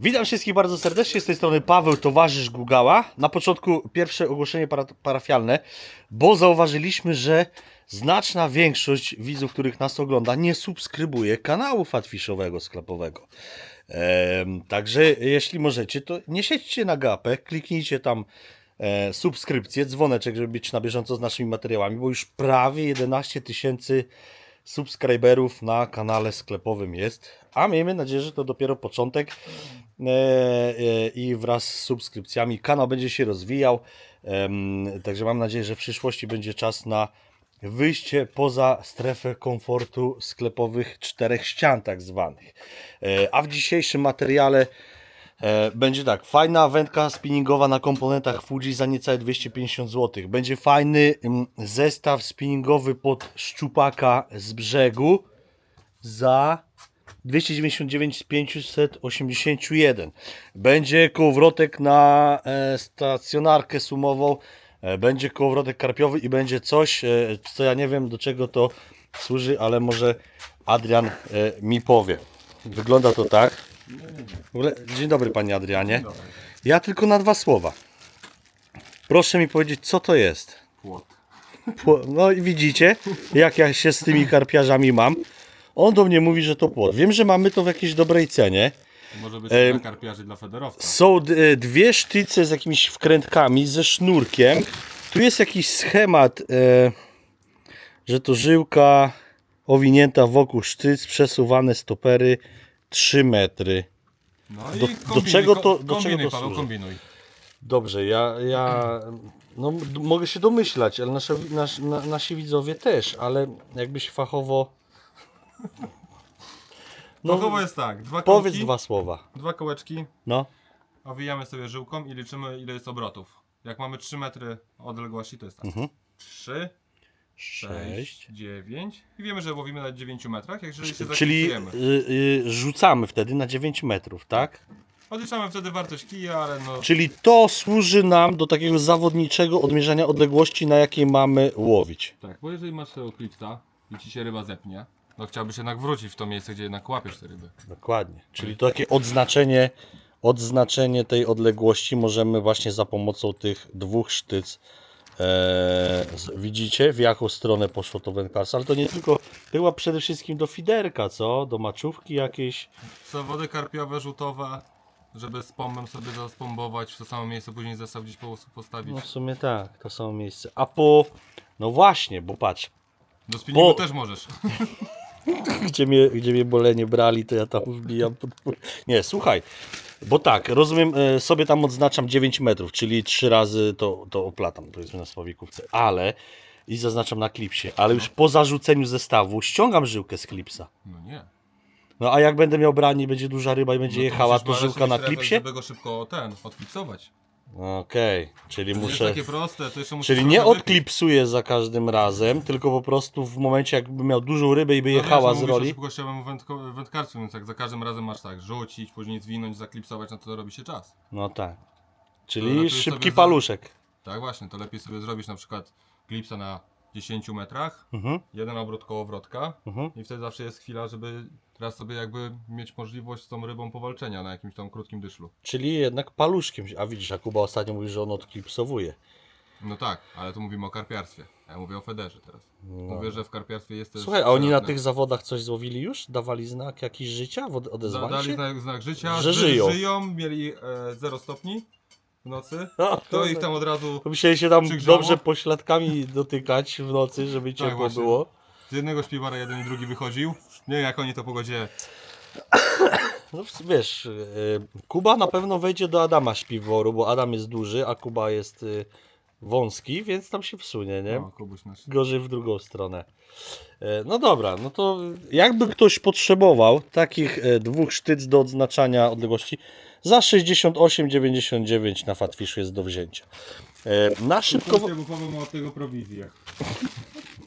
Witam wszystkich bardzo serdecznie, z tej strony Paweł, towarzysz Gugała. Na początku pierwsze ogłoszenie para parafialne, bo zauważyliśmy, że znaczna większość widzów, których nas ogląda, nie subskrybuje kanału Fatfishowego sklepowego. Em, także jeśli możecie, to nie siedźcie na gapę, kliknijcie tam e, subskrypcję, dzwoneczek, żeby być na bieżąco z naszymi materiałami, bo już prawie 11 tysięcy subskryberów na kanale sklepowym jest, a miejmy nadzieję, że to dopiero początek i wraz z subskrypcjami kanał będzie się rozwijał, także mam nadzieję, że w przyszłości będzie czas na wyjście poza strefę komfortu sklepowych czterech ścian tak zwanych. E, A w dzisiejszym materiale E, Będzie tak, fajna wędka spinningowa na komponentach Fuji za niecałe 250 zł. Będzie fajny zestaw spinningowy pod szczupaka z brzegu za 299 z 581. Będzie kołowrotek na e, stacjonarkę sumową, e, będzie kołowrotek karpiowy i będzie coś, e, co ja nie wiem do czego to służy, ale może Adrian mi powie. Wygląda to tak. Ogóle, dzień dobry panie Adrianie. Ja tylko na dwa słowa. Proszę mi powiedzieć, co to jest. Płot. Pło- No i widzicie, jak ja się z tymi karpiarzami mam. On do mnie mówi, że to płot. Wiem, że mamy to w jakiejś dobrej cenie. Może być Em, dla karpiarzy, dla federowca. Są d- dwie sztyce z jakimiś wkrętkami, ze sznurkiem. Tu jest jakiś schemat, e, że to żyłka owinięta wokół sztyc, przesuwane stopery 3 metry. No do- i do kombinuj, czego to- do czego kombinuj, to Paweł, służy? kombinuj. Dobrze, ja, ja no, mogę się domyślać, ale nasze, nas, na, nasi widzowie też, ale jakbyś fachowo. No, Fachowo jest tak, dwa powiedz dwa słowa. dwa kołeczki, No, owijamy sobie żyłką i liczymy ile jest obrotów. Jak mamy 3 metry odległości, to jest tak. Mhm. 3, 6, 6. 9 i wiemy, że łowimy na 9 metrach, jak jeżeli się Czyli y, y, rzucamy wtedy na 9 metrów, tak? Odliczamy wtedy wartość kija, ale no Czyli to służy nam do takiego zawodniczego odmierzania odległości, na jakiej mamy łowić. tak, bo jeżeli masz tego klipsa i ci się ryba zepnie, no chciałbyś jednak wrócić w to miejsce, gdzie jednak łapiesz te ryby. Dokładnie. Czyli to takie odznaczenie, odznaczenie tej odległości możemy właśnie za pomocą tych dwóch sztyc. E, z- widzicie, w jaką stronę poszło to wędkarstwo, ale to nie tylko, była przede wszystkim do fiderka, co? Do maczówki jakiejś. Zawody karpiowe, rzutowe, żeby z pombem sobie zaspombować, w to samo miejsce później zestaw gdzieś po prostu postawić. No w sumie tak, to samo miejsce. A po, no właśnie, bo patrz, Do spinningu po- też możesz. gdzie mnie, gdzie mnie bolenie brali, to ja tam wbijam. Nie, słuchaj, bo tak, rozumiem, e, sobie tam odznaczam 9 metrów, czyli 3 razy to, to oplatam, powiedzmy na słowikówce, ale i zaznaczam na klipsie, ale już po zarzuceniu zestawu ściągam żyłkę z klipsa. No nie. No a jak będę miał branie będzie duża ryba i będzie No jechała, musisz to żyłka na klipsie? Żeby go szybko ten, odklipsować. Okej, czyli To jest muszę... takie proste, to jeszcze Czyli nie odklipsuję za każdym razem, tylko po prostu w momencie jakby miał dużą rybę i by No jechała z roli. o szybkościowym wędko- wędkarstwie, więc jak za każdym razem masz tak rzucić, później zwinąć, zaklipsować, no to robi się czas. No tak. To Czyli szybki sobie za- paluszek. Tak właśnie, to lepiej sobie zrobić na przykład klipsa na 10 metrach, Mhm. jeden obrót kołowrotka Mhm. i wtedy zawsze jest chwila, żeby teraz sobie jakby mieć możliwość z tą rybą powalczenia na jakimś tam krótkim dyszlu. Czyli jednak paluszkiem. A widzisz, a Kuba ostatnio mówi, że on odklipsowuje. No tak, ale tu mówimy o karpiarstwie. Ja mówię o federze teraz. Mówię, że w karpiarstwie jest też... Słuchaj, a oni na tych zawodach coś złowili już? Dawali znak jakiś życia? Da, Odezwali dali się? znak, znak życia, Że że żyją. żyją. mieli e, 0 stopni w nocy. No, To ich tam od razu To musieli się tam przygrzało. dobrze pośladkami dotykać w nocy, żeby ciepło Tak, właśnie. było. z jednego śpiwara jeden i drugi wychodził. Nie wiem jak oni to po godzinie. No w- wiesz, y, Kuba na pewno wejdzie do Adama śpiworu, bo Adam jest duży, a Kuba jest y, wąski, więc tam się wsunie, nie? No, Kubuś nasz. gorzej w drugą stronę. E, No dobra, no to jakby ktoś potrzebował takich e, dwóch sztyc do odznaczania odległości, za 68,99 na Fatfishu jest do wzięcia. E, Na szybko... Paweł ma od tego prowizję.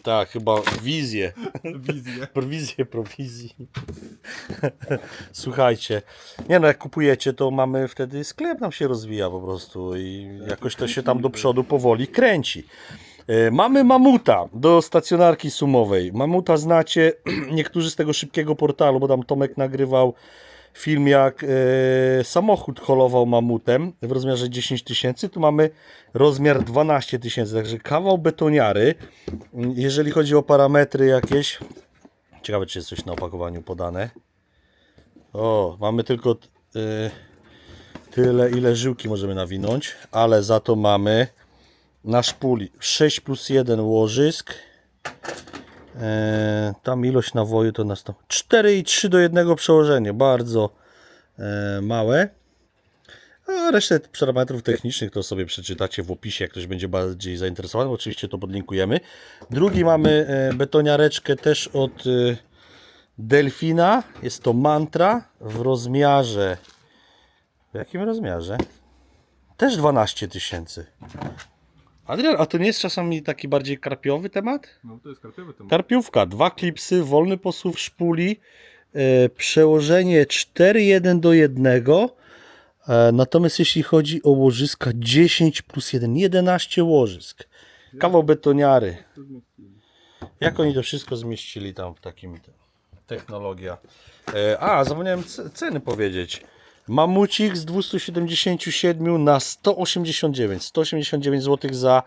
Tak, chyba wizję. Wizję. Prowizję prowizji. Słuchajcie, nie no, jak kupujecie, to mamy wtedy sklep nam się rozwija po prostu i jakoś to się tam do przodu powoli kręci. E, Mamy mamuta do stacjonarki sumowej. Mamuta znacie niektórzy z tego szybkiego portalu, bo tam Tomek nagrywał film jak e, samochód holował mamutem w rozmiarze 10 tysięcy, tu mamy rozmiar 12 tysięcy, także kawał betoniary. Jeżeli chodzi o parametry jakieś, ciekawe czy jest coś na opakowaniu podane. O, mamy tylko e, tyle ile żyłki możemy nawinąć, ale za to mamy na szpuli 6 plus 1 łożysk. E, tam ilość nawoju to nas tam 4,3 do 1 przełożenie, bardzo e, małe. A resztę parametrów technicznych to sobie przeczytacie w opisie, jak ktoś będzie bardziej zainteresowany. Oczywiście to podlinkujemy. Drugi mamy e, betoniareczkę też od e, Delfina. Jest to mantra w rozmiarze. W jakim rozmiarze? Też 12 tysięcy. Adrian, a to nie jest czasami taki bardziej karpiowy temat? No to jest karpiowy temat. Karpiówka, dwa klipsy, wolny posuw szpuli, e, przełożenie 4,1 do 1. E, natomiast jeśli chodzi o łożyska 10 plus 1, 11 łożysk. Kawał betoniary. Jak oni to wszystko zmieścili tam w takim te- technologia. E, a, zapomniałem ceny powiedzieć. Mamucik z 277 na 189. 189 zł za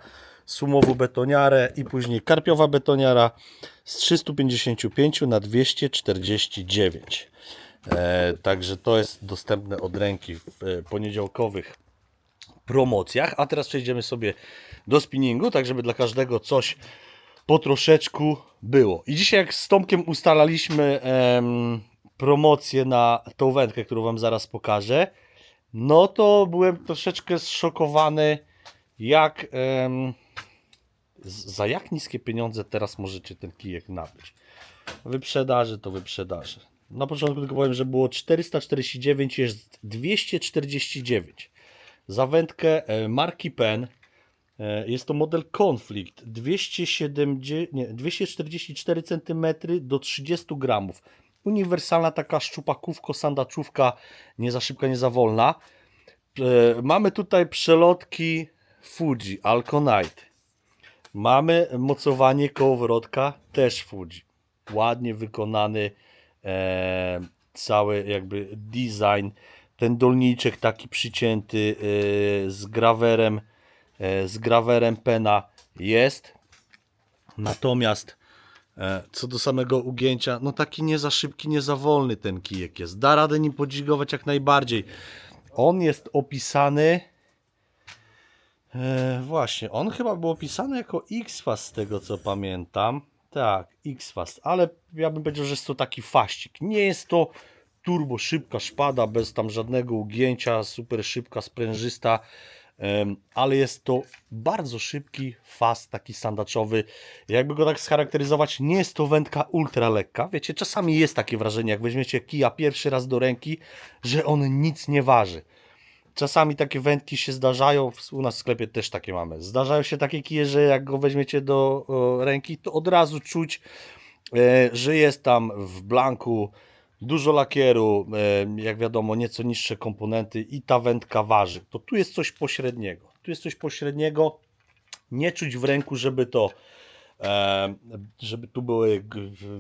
sumową betoniarę i później karpiowa betoniara z 355 na 249. E, także to jest dostępne od ręki w e, poniedziałkowych promocjach. A teraz przejdziemy sobie do spinningu, tak żeby dla każdego coś po troszeczku było. I dzisiaj jak z Tomkiem ustalaliśmy em, promocję na tą wędkę, którą Wam zaraz pokażę, no to byłem troszeczkę zszokowany, jak em, za jak niskie pieniądze teraz możecie ten kijek nabyć. Wyprzedaży to wyprzedaży. Na początku tylko powiem, że było 449, jest 249. Za wędkę e, marki Pen E, Jest to model Conflict 270, nie, 244 cm do 30 gramów. Uniwersalna taka szczupakówko, sandaczówka, nie za szybka, nie za wolna. E, Mamy tutaj przelotki Fuji, Alconite. Mamy mocowanie kołowrotka, też Fuji. Ładnie wykonany e, cały jakby design. Ten dolniczek taki przycięty e, z grawerem e, z grawerem pena jest. Natomiast co do samego ugięcia, no taki nie za szybki, nie za wolny ten kijek jest. Da radę nim podźwigować jak najbardziej. On jest opisany e, właśnie, on chyba był opisany jako X-Fast z tego co pamiętam. Tak, X-Fast, ale ja bym powiedział, że jest to taki faścik. Nie jest to turbo szybka szpada bez tam żadnego ugięcia, super szybka, sprężysta. Ale jest to bardzo szybki fast, taki sandaczowy. Jakby go tak scharakteryzować, nie jest to wędka ultra lekka. Wiecie, czasami jest takie wrażenie, jak weźmiecie kija pierwszy raz do ręki, że on nic nie waży. Czasami takie wędki się zdarzają, u nas w sklepie też takie mamy. Zdarzają się takie kije, że jak go weźmiecie do ręki, to od razu czuć, e, że jest tam w blanku dużo lakieru, jak wiadomo, nieco niższe komponenty i ta wędka waży. To tu jest coś pośredniego. Tu jest coś pośredniego. Nie czuć w ręku, żeby to, żeby tu były,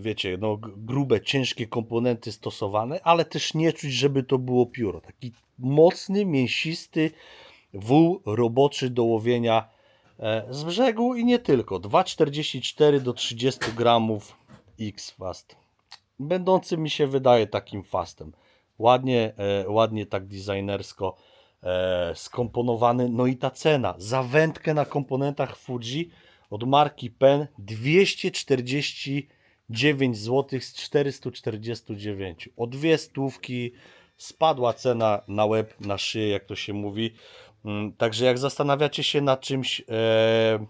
wiecie, no, grube, ciężkie komponenty stosowane, ale też nie czuć, żeby to było pióro. Taki mocny, mięsisty wół roboczy do łowienia e, z brzegu i nie tylko. 2,44 do 30 gramów X-Fast będący mi się wydaje takim fastem. Ładnie, e, ładnie tak designersko e, skomponowany. No i ta cena za wędkę na komponentach Fuji od marki Pen 249 zł z 449. O dwie stówki spadła cena na łeb, na szyję, jak to się mówi. Mm, Także jak zastanawiacie się nad czymś e,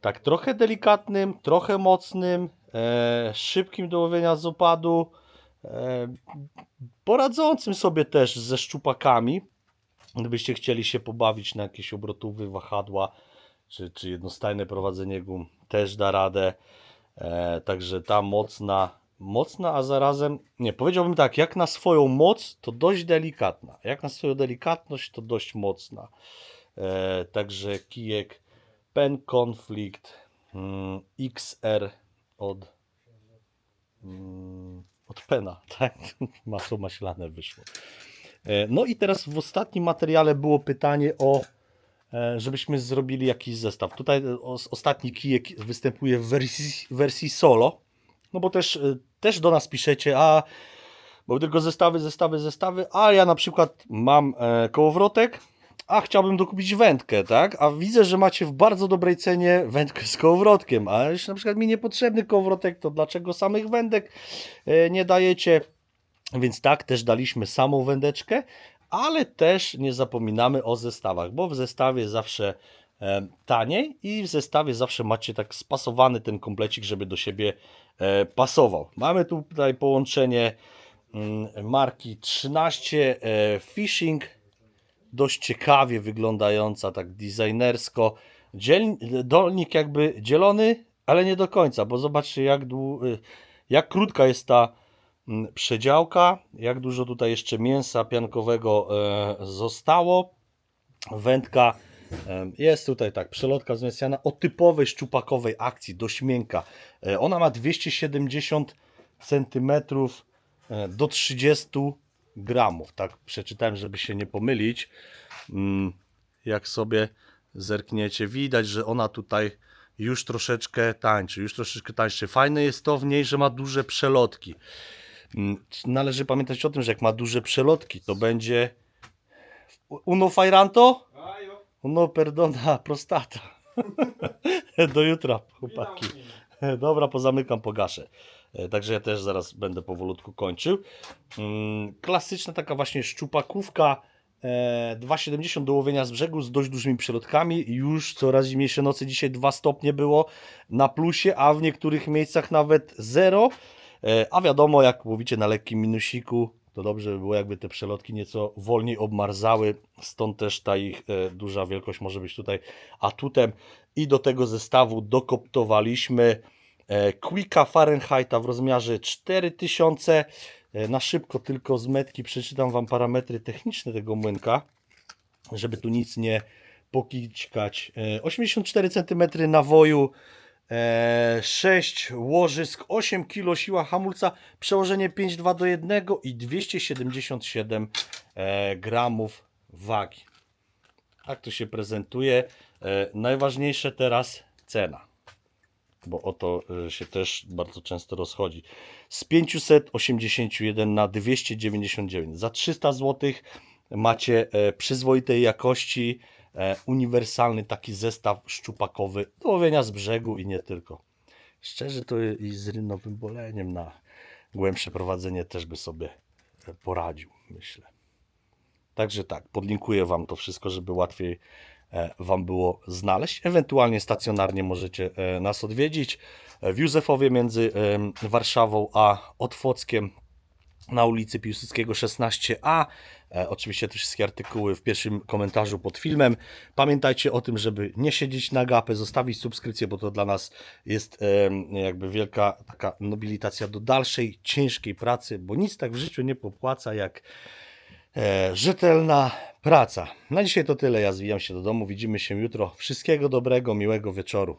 tak trochę delikatnym, trochę mocnym, e, szybkim do łowienia z opadu, e, poradzącym sobie też ze szczupakami. Gdybyście chcieli się pobawić na jakieś obrotówy, wahadła, czy, czy jednostajne prowadzenie gum, też da radę. E, także ta mocna, mocna, a zarazem, nie, powiedziałbym tak, jak na swoją moc, to dość delikatna. Jak na swoją delikatność, to dość mocna. E, także kijek Pen Conflict mm, XR od, mm, od pena, tak? Masło maślane wyszło. E, No i teraz w ostatnim materiale było pytanie o, e, żebyśmy zrobili jakiś zestaw. Tutaj e, os- ostatni kijek występuje w wersji, wersji solo, no bo też, też do nas piszecie, a bo tylko zestawy, zestawy, zestawy, a ja na przykład mam kołowrotek, a chciałbym dokupić wędkę, tak? A widzę, że macie w bardzo dobrej cenie wędkę z kołowrotkiem, a jeśli na przykład mi niepotrzebny kołowrotek, to dlaczego samych wędek e, nie dajecie? Więc tak, też daliśmy samą wędeczkę, ale też nie zapominamy o zestawach, bo w zestawie zawsze e, taniej i w zestawie zawsze macie tak spasowany ten komplecik, żeby do siebie e, pasował. Mamy tu tutaj połączenie mm, marki 13 e, Fishing, dość ciekawie wyglądająca, tak designersko. Dziel, dolnik jakby dzielony, ale nie do końca, bo zobaczcie jak, dłu, y, jak krótka jest ta mm, przedziałka, jak dużo tutaj jeszcze mięsa piankowego e, zostało. Wędka e, jest tutaj tak, przelotka wzmacniana o typowej szczupakowej akcji, dość miękka. E, ona ma 270 cm do 30 gramów. Tak przeczytałem, żeby się nie pomylić. Mm, Jak sobie zerkniecie, widać, że ona tutaj już troszeczkę tańczy, już troszeczkę tańszy. Fajne jest to w niej, że ma duże przelotki. Mm, Należy pamiętać o tym, że jak ma duże przelotki, to będzie uno fajranto, uno perdona prostata. Do jutra, chłopaki. Dobra, pozamykam, pogaszę. E, Także ja też zaraz będę powolutku kończył. Mm, Klasyczna taka właśnie szczupakówka. e, 2,70 do łowienia z brzegu z dość dużymi przelotkami. Już coraz zimniejsze noce. Dzisiaj 2 stopnie było na plusie, a w niektórych miejscach nawet 0. E, A wiadomo, jak łowicie na lekkim minusiku, to dobrze by było, jakby te przelotki nieco wolniej obmarzały. Stąd też ta ich e, duża wielkość może być tutaj atutem. I do tego zestawu dokoptowaliśmy e, Quicka Fahrenheita w rozmiarze 4000. E, Na szybko tylko z metki przeczytam Wam parametry techniczne tego młynka, żeby tu nic nie pokićkać. E, 84 cm nawoju, e, 6 łożysk, 8 kg siła hamulca, przełożenie 5,2 do 1 i 277 e, gramów wagi. Tak to się prezentuje. E, najważniejsze teraz cena, bo o to się też bardzo często rozchodzi. Z 581 na 299. Za 300 zł macie e, przyzwoitej jakości e, uniwersalny taki zestaw szczupakowy do łowienia z brzegu i nie tylko. Szczerze to i z rynowym boleniem na głębsze prowadzenie też by sobie e, poradził, myślę. Także tak, podlinkuję Wam to wszystko, żeby łatwiej Wam było znaleźć. Ewentualnie stacjonarnie możecie e, nas odwiedzić w Józefowie między Warszawą a Otwockiem na ulicy Piłsudskiego 16a. E, Oczywiście te wszystkie artykuły w pierwszym komentarzu pod filmem. Pamiętajcie o tym, żeby nie siedzieć na gapę, zostawić subskrypcję, bo to dla nas jest jakby wielka taka nobilitacja do dalszej, ciężkiej pracy, bo nic tak w życiu nie popłaca jak e, rzetelna praca. Na dzisiaj to tyle. Ja zwijam się do domu. Widzimy się jutro. Wszystkiego dobrego, miłego wieczoru.